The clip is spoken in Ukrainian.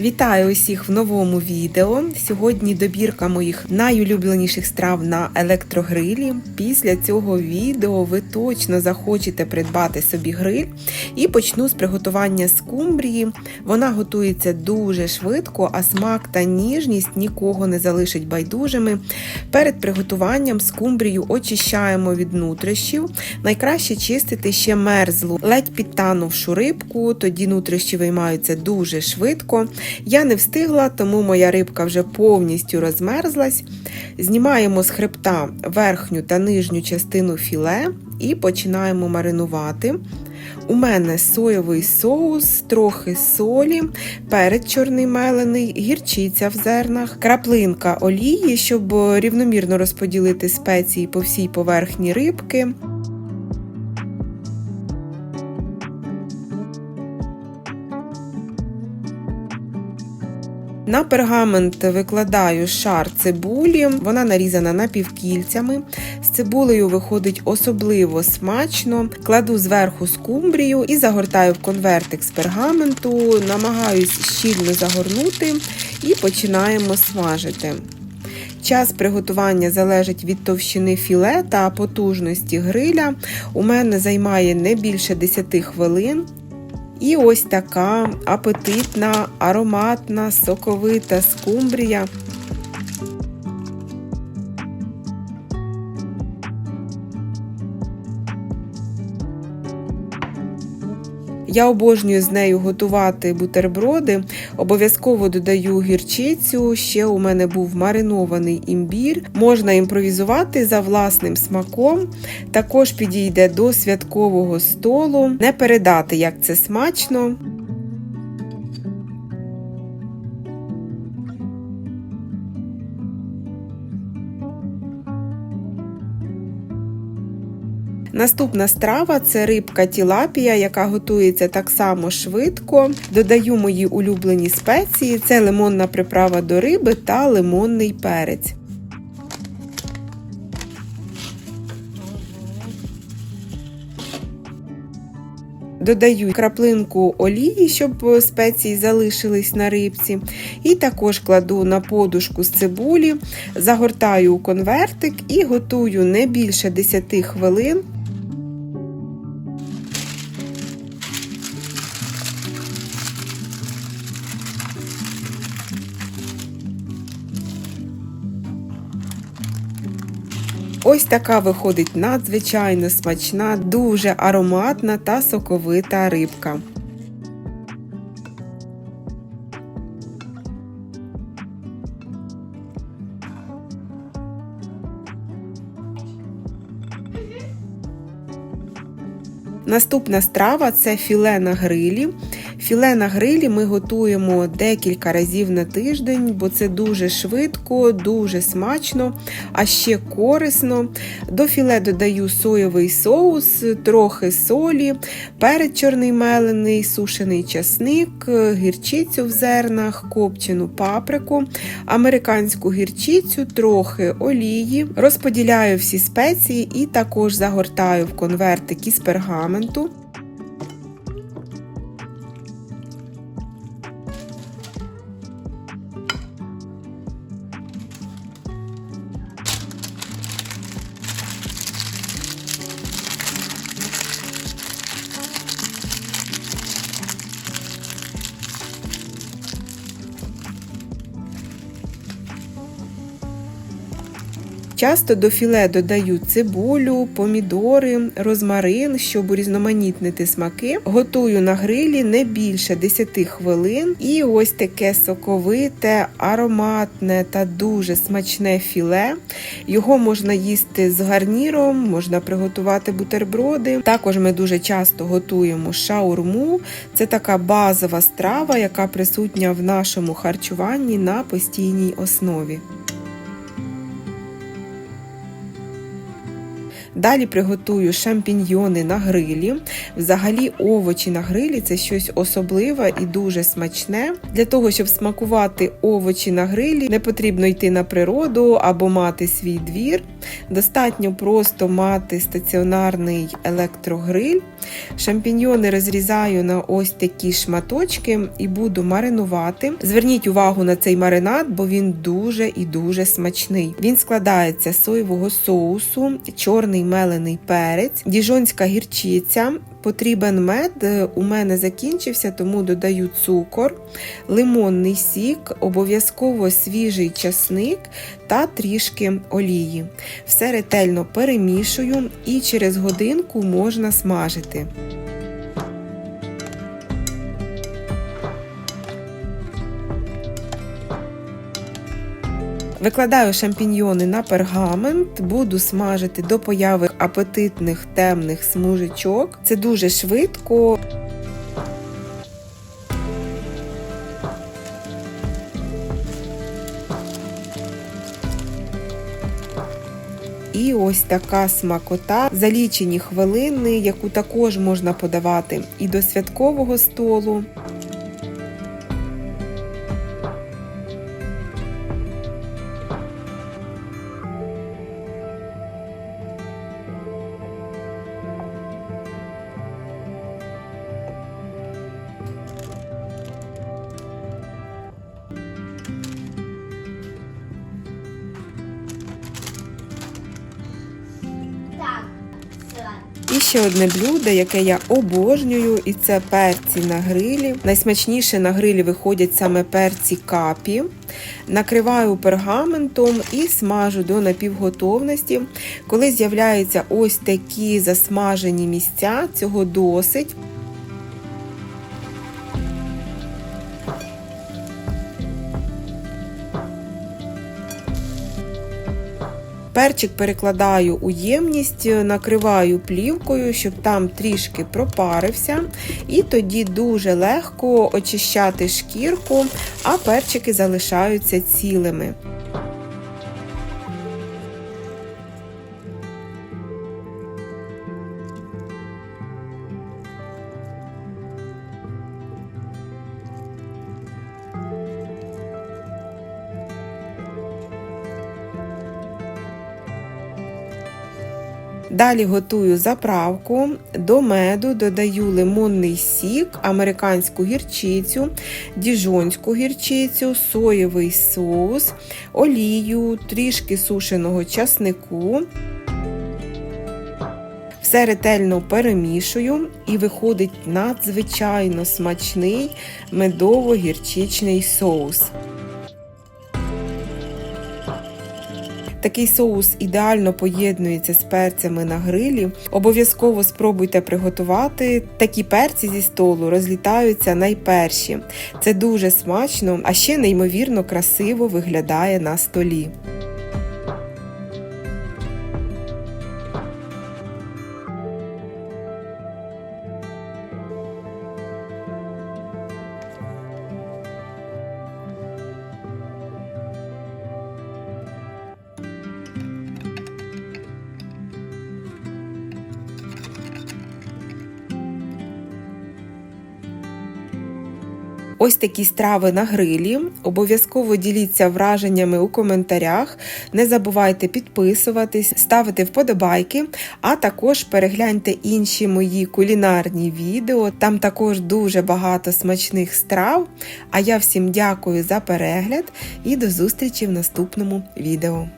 Вітаю усіх в новому відео. Сьогодні добірка моїх найулюбленіших страв на електрогрилі. Після цього відео ви точно захочете придбати собі гриль і почну з приготування скумбрії. Вона готується дуже швидко, а смак та ніжність нікого не залишить байдужими. Перед приготуванням скумбрію очищаємо від нутрищів. Найкраще чистити ще мерзлу, ледь підтанувшу рибку, тоді нутрищі виймаються дуже швидко. Я не встигла, тому моя рибка вже повністю розмерзлась. Знімаємо з хребта верхню та нижню частину філе і починаємо маринувати. У мене соєвий соус, трохи солі, перець чорний мелений, гірчиця в зернах, краплинка олії, щоб рівномірно розподілити спеції по всій поверхні рибки. На пергамент викладаю шар цибулі, вона нарізана напівкільцями. З цибулею виходить особливо смачно. Кладу зверху скумбрію і загортаю в конвертик з пергаменту, намагаюсь щільно загорнути і починаємо смажити. Час приготування залежить від товщини філе та потужності гриля. У мене займає не більше 10 хвилин. І ось така апетитна, ароматна, соковита скумбрія. Я обожнюю з нею готувати бутерброди. Обов'язково додаю гірчицю. Ще у мене був маринований імбір. Можна імпровізувати за власним смаком. Також підійде до святкового столу. Не передати, як це смачно. Наступна страва це рибка тілапія, яка готується так само швидко. Додаю мої улюблені спеції: це лимонна приправа до риби та лимонний перець. Додаю краплинку олії, щоб спеції залишились на рибці. І також кладу на подушку з цибулі, загортаю у конвертик і готую не більше 10 хвилин. Ось така виходить надзвичайно смачна, дуже ароматна та соковита рибка. Наступна страва це філе на грилі. Філе на грилі ми готуємо декілька разів на тиждень, бо це дуже швидко, дуже смачно, а ще корисно. До філе додаю соєвий соус, трохи солі, перець чорний мелений, сушений часник, гірчицю в зернах, копчену паприку, американську гірчицю, трохи олії. Розподіляю всі спеції і також загортаю в конвертик із пергаменту. Часто до філе додаю цибулю, помідори, розмарин, щоб урізноманітнити смаки. Готую на грилі не більше 10 хвилин. І ось таке соковите, ароматне та дуже смачне філе. Його можна їсти з гарніром, можна приготувати бутерброди. Також ми дуже часто готуємо шаурму. Це така базова страва, яка присутня в нашому харчуванні на постійній основі. Далі приготую шампіньйони на грилі. Взагалі, овочі на грилі це щось особливе і дуже смачне. Для того, щоб смакувати овочі на грилі, не потрібно йти на природу або мати свій двір. Достатньо просто мати стаціонарний електрогриль. Шампіньйони розрізаю на ось такі шматочки і буду маринувати. Зверніть увагу на цей маринад, бо він дуже і дуже смачний. Він складається з соєвого соусу, чорний мелений перець, діжонська гірчиця. Потрібен мед, у мене закінчився, тому додаю цукор, лимонний сік, обов'язково свіжий часник та трішки олії. Все ретельно перемішую і через годинку можна смажити. Викладаю шампіньйони на пергамент, буду смажити до появи апетитних темних смужечок. Це дуже швидко. І ось така смакота за лічені хвилини, яку також можна подавати і до святкового столу. І ще одне блюдо, яке я обожнюю, і це перці на грилі. Найсмачніше на грилі виходять саме перці капі. Накриваю пергаментом і смажу до напівготовності. Коли з'являються ось такі засмажені місця, цього досить. Перчик перекладаю у ємність, накриваю плівкою, щоб там трішки пропарився, і тоді дуже легко очищати шкірку, а перчики залишаються цілими. Далі готую заправку. До меду додаю лимонний сік, американську гірчицю, діжонську гірчицю, соєвий соус, олію, трішки сушеного часнику. Все ретельно перемішую і виходить надзвичайно смачний медово-гірчичний соус. Такий соус ідеально поєднується з перцями на грилі. Обов'язково спробуйте приготувати. Такі перці зі столу розлітаються найперші. Це дуже смачно, а ще неймовірно красиво виглядає на столі. Ось такі страви на грилі. Обов'язково діліться враженнями у коментарях. Не забувайте підписуватись, ставити вподобайки, а також перегляньте інші мої кулінарні відео. Там також дуже багато смачних страв. А я всім дякую за перегляд і до зустрічі в наступному відео.